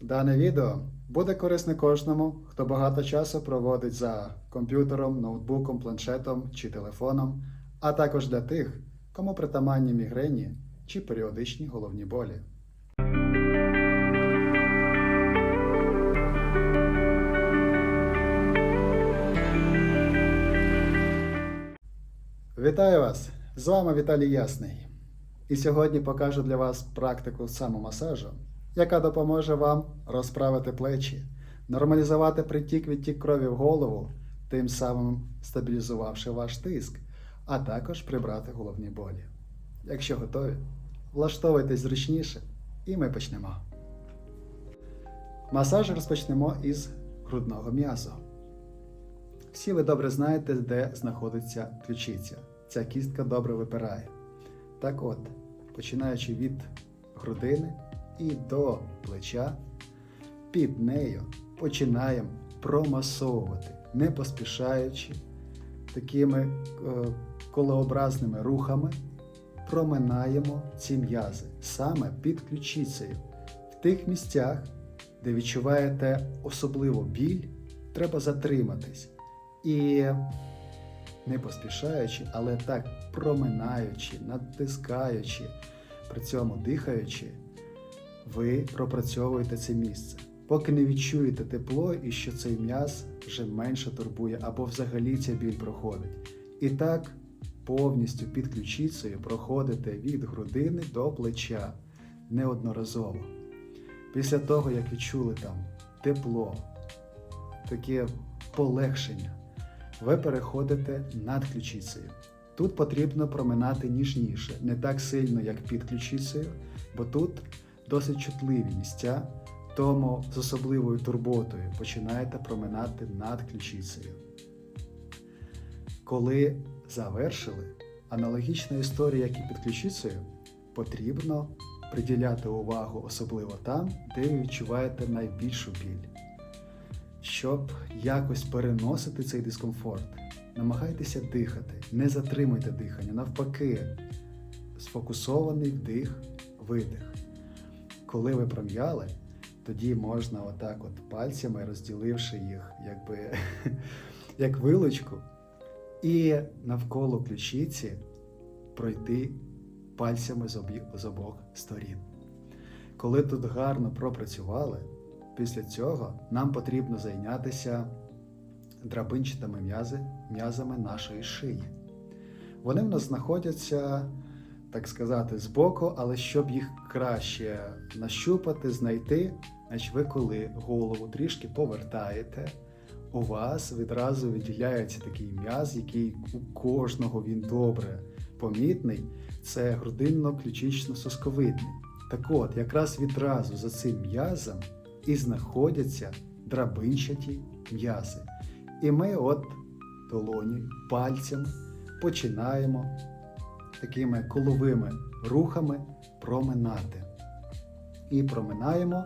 Дане відео буде корисне кожному, хто багато часу проводить за комп'ютером, ноутбуком, планшетом чи телефоном, а також для тих, кому притаманні мігрені чи періодичні головні болі. Вітаю вас! З вами Віталій Ясний. І сьогодні покажу для вас практику самомасажу, яка допоможе вам розправити плечі, нормалізувати притік відтік крові в голову, тим самим стабілізувавши ваш тиск, а також прибрати головні болі. Якщо готові, влаштовуйтесь зручніше, і ми почнемо. Масаж розпочнемо із грудного м'язу. Всі ви добре знаєте, де знаходиться ключиця. Ця кістка добре випирає. Так от, починаючи від грудини і до плеча, під нею починаємо промасовувати, не поспішаючи такими е, колеобразними рухами, проминаємо ці м'язи саме під ключицею. В тих місцях, де відчуваєте особливо біль, треба затриматись. І не поспішаючи, але так проминаючи, натискаючи, при цьому дихаючи, ви пропрацьовуєте це місце. Поки не відчуєте тепло і що цей м'яз вже менше турбує, або взагалі ця біль проходить. І так повністю під ключицею проходите від грудини до плеча неодноразово. Після того, як відчули там тепло, таке полегшення, ви переходите над ключицею. Тут потрібно проминати ніжніше, не так сильно, як під ключицею, бо тут досить чутливі місця, тому з особливою турботою починаєте проминати над ключицею. Коли завершили, аналогічна історія, як і під ключицею, потрібно приділяти увагу особливо там, де ви відчуваєте найбільшу біль. Щоб якось переносити цей дискомфорт, намагайтеся дихати, не затримуйте дихання, навпаки, сфокусований вдих, видих. Коли ви пром'яли, тоді можна отак от пальцями, розділивши їх, якби як вилочку, і навколо ключиці пройти пальцями з, обох сторін. Коли тут гарно пропрацювали, Після цього нам потрібно зайнятися драбинчатими м'язами нашої шиї. Вони в нас знаходяться, так сказати, збоку, але щоб їх краще нащупати, знайти, значить ви коли голову трішки повертаєте, у вас відразу виділяється такий м'яз, який у кожного він добре помітний, це грудинно-ключично-сосковидний. Так от, якраз відразу за цим м'язом і знаходяться драбинчаті м'язи. І ми от долоню, пальцями починаємо такими коловими рухами проминати. І проминаємо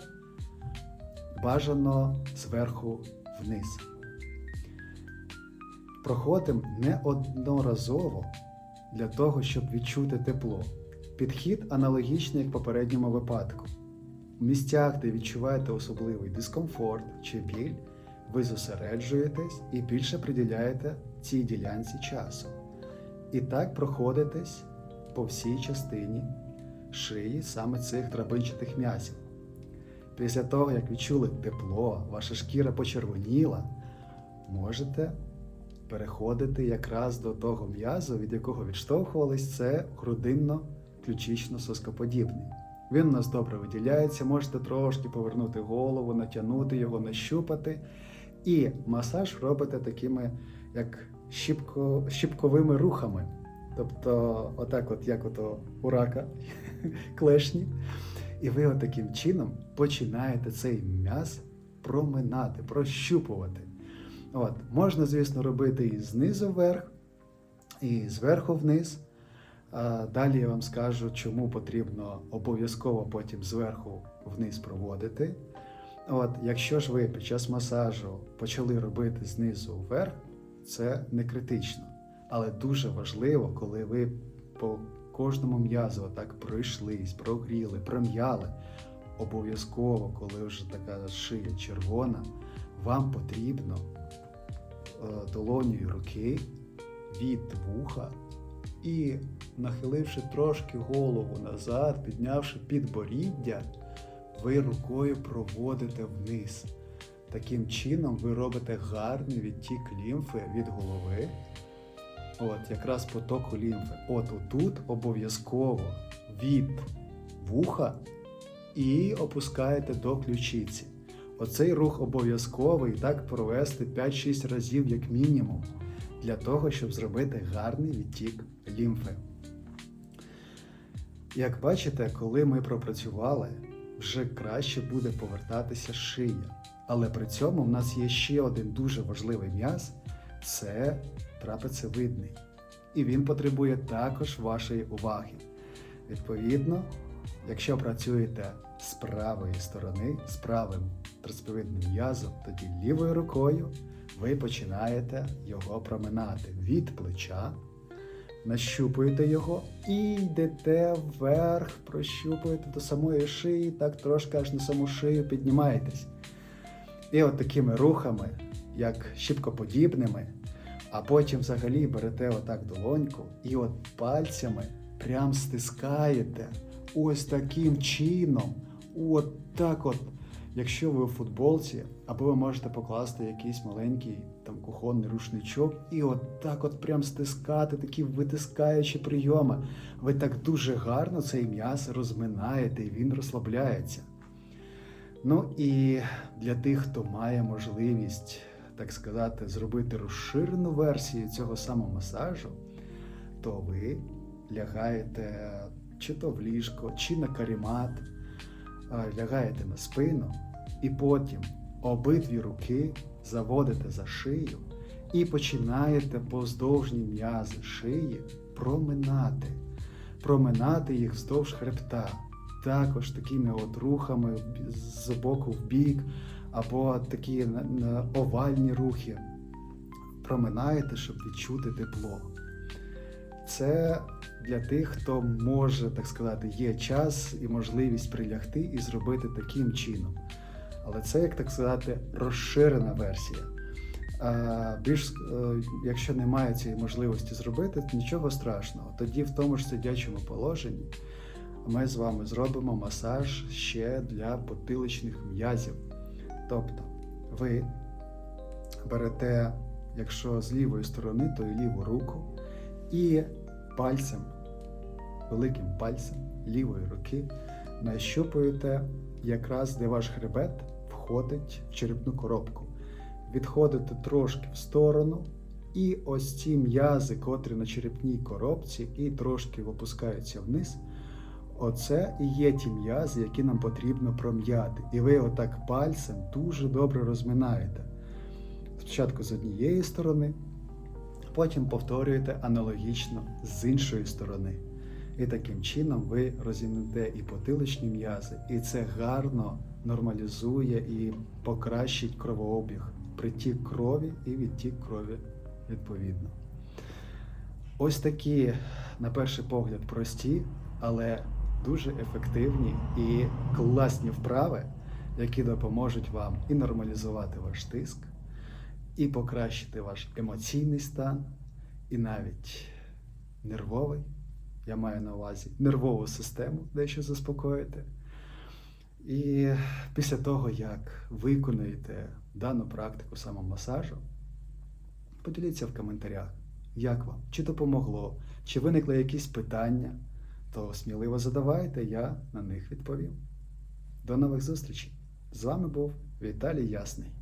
бажано зверху вниз. Проходимо неодноразово для того, щоб відчути тепло. Підхід аналогічний, як в попередньому випадку. В місцях, де відчуваєте особливий дискомфорт чи біль, ви зосереджуєтесь і більше приділяєте цій ділянці часу. І так проходитесь по всій частині шиї саме цих драбинчатих м'язів. Після того, як відчули тепло, ваша шкіра почервоніла, можете переходити якраз до того м'язу, від якого відштовхувались, це грудинно-ключично-соскоподібний. Він у нас добре виділяється, можете трошки повернути голову, натягнути його, нащупати. І масаж робите такими, як щіпко, щіпковими рухами. Тобто, отак, от, як ото у рака, клешні. І ви от таким чином починаєте цей м'яз проминати, прощупувати. От, Можна, звісно, робити і знизу вверх, і зверху вниз. Далі я вам скажу, чому потрібно обов'язково потім зверху вниз проводити. От, Якщо ж ви під час масажу почали робити знизу вверх, це не критично. Але дуже важливо, коли ви по кожному м'язу так пройшлись, прогріли, пром'яли, обов'язково, коли вже така шия червона, вам потрібно е, долонею руки від вуха і, нахиливши трошки голову назад, піднявши підборіддя, ви рукою проводите вниз. Таким чином ви робите гарний відтік лімфи від голови. От, якраз потоку лімфи. От отут обов'язково від вуха і опускаєте до ключиці. Оцей рух обов'язковий так провести 5-6 разів як мінімум, для того, щоб зробити гарний відтік лімфи. Як бачите, коли ми пропрацювали, вже краще буде повертатися шия. Але при цьому в нас є ще один дуже важливий м'яз це трапецевидний. І він потребує також вашої уваги. Відповідно, якщо працюєте з правої сторони, з правим трапецевидним м'язом, тоді лівою рукою ви починаєте його проминати від плеча, нащупуєте його і йдете вверх, прощупуєте до самої шиї, так трошки аж на саму шию піднімаєтесь. І от такими рухами, як щіпкоподібними, а потім взагалі берете отак долоньку і от пальцями прям стискаєте ось таким чином. От так от. Якщо ви у футболці, або ви можете покласти якийсь маленький там кухонний рушничок і от так от прям стискати, такі витискаючі прийоми. Ви так дуже гарно цей м'яз розминаєте і він розслабляється. Ну і для тих, хто має можливість, так сказати, зробити розширену версію цього самого масажу, то ви лягаєте чи то в ліжко, чи на карімат, лягаєте на спину, і потім обидві руки заводите за шию і починаєте поздовжні м'язи шиї проминати, проминати їх вздовж хребта також такими от рухами з боку в бік, або такі овальні рухи. Проминаєте, щоб відчути тепло. Це для тих, хто може, так сказати, є час і можливість прилягти і зробити таким чином. Але це, як так сказати, розширена версія. Більш, е, якщо немає цієї можливості зробити, то нічого страшного. Тоді в тому ж сидячому положенні ми з вами зробимо масаж ще для потиличних м'язів. Тобто ви берете, якщо з лівої сторони, то і ліву руку, і пальцем, великим пальцем лівої руки нащупуєте якраз де ваш хребет входить в черепну коробку. Відходите трошки в сторону, і ось ці м'язи, котрі на черепній коробці, і трошки опускаються вниз. Оце і є ті м'язи, які нам потрібно пром'яти. І ви отак пальцем дуже добре розминаєте. Спочатку з однієї сторони, потім повторюєте аналогічно з іншої сторони. І таким чином ви розімнете і потиличні м'язи, і це гарно нормалізує і покращить кровообіг, притік крові і відтік крові відповідно. Ось такі, на перший погляд, прості, але дуже ефективні і класні вправи, які допоможуть вам і нормалізувати ваш тиск, і покращити ваш емоційний стан, і навіть нервовий. Я маю на увазі нервову систему, дещо заспокоїти. І після того, як виконуєте дану практику самомасажу, поділіться в коментарях, як вам, чи допомогло, чи виникли якісь питання, то сміливо задавайте, я на них відповім. До нових зустрічей! З вами був Віталій Ясний.